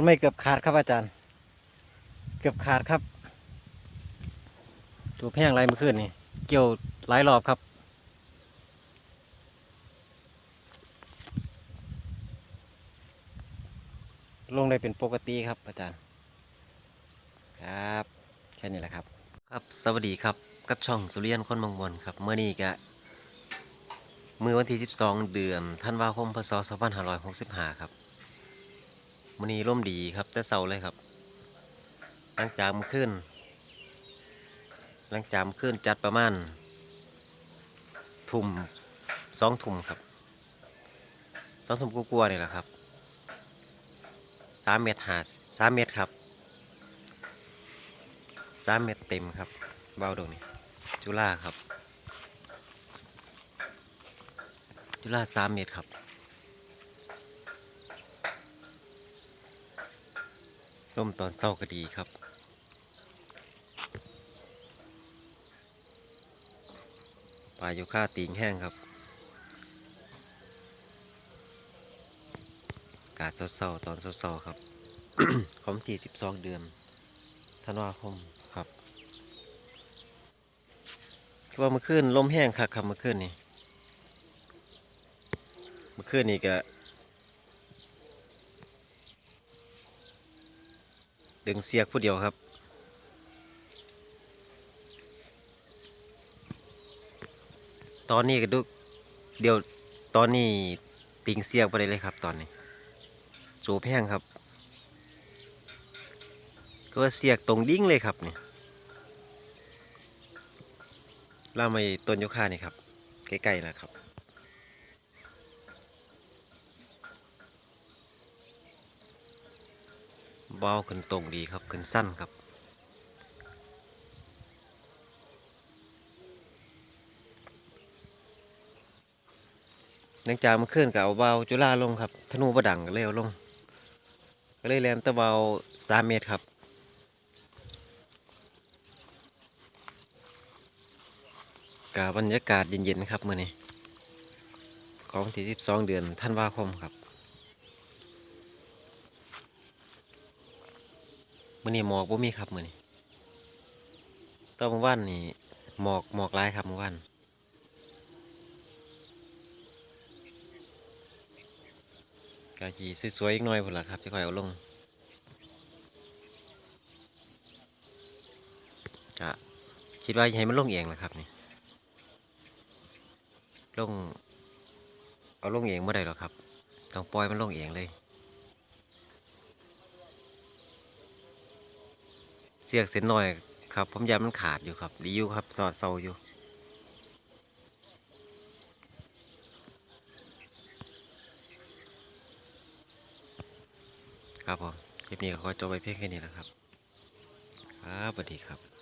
ต้นไม้เกือบขาดครับอาจารย์ เกือบขาดครับดูแพงไรเมื่อคืนนี่เกี่ยวหลายรอบครับลงได้เป็นปกติครับอาจารย์ครับแค่นี้แหละครับ ครับสวัสดีครับกับช่องสุเรียนคนมองมนครับเมื่อนี้ก็มือวันที่ 12 เดือนธันวาคมพศ2565 ครับ มื่อนี้ร่มดีครับ แต่เศร้าเลยครับ หลังจากมอขึ้นหลังจากมอขึ้นจัดประมาณทุ่มสองทุ่มครับสองทุ่มกลัวๆนี่แหละครับสามเมตรหาสามเมตรครับสามเมตรเต็มครับเบาดงนี่จุฬาครับ จุฬาสามเมตรครับ ร่มตอนเศร้าก็ดีครับ ปลาโยค่าตีงแห้งครับ กาศเศร้าๆตอนเศร้าๆครับ ของที่สิบสองเดือนธันวาคมครับคือว่าเมื่อคืนลมแห้งคักครับเมื่อคืนนี่เมื่อคืนนี่ก็ ดึงเสียกผู้เดียวครับ ตอนนี้ก็ดูเดี๋ยวตอนนี้ติงเสียกไปได้เลยครับ ตอนนี้จูบแห้งครับ ก็เสียกตรงดิ้งเลยครับเนี่ยล่ามไปต้นยุค่านี่ครับใกล้ๆแล้วครับ เบาขึ้นตรงดีครับขึ้นสั้นครับเนื่องจากเมันขึ้นกับเอาเบาจุฬาลงครับธนูประดังก็เลยเอาลง ก็เลยแลนตะเบาสามเมตรครับกับบรรยากาศเย็นๆครับมื่อนี้ของที่12 เดือนธันวาคมครับ มื่อนี้หมอกบ่มีครับมื่อนี้ตอนมื่อวานนี่หมอกหมอกหลายครับมื่อวานกาจีสวยๆอีกหน่อยพุ่นละครับที่ค่อยเอาลงจะคิดว่าให้มันลงเองแหละครับนี่ลงเอาลงเองเมื่อใดหรอกครับ ต้องปล่อยมันลงเองเลย เสียกเส้นหน่อยครับผมยามันขาดอยู่ครับดีอยู่ครับสอดเซาอยู่ครับผมคลิปนี้ก็ขอจบไปเพียงแค่นี้แล้วครับ ครับสวัสดีครับ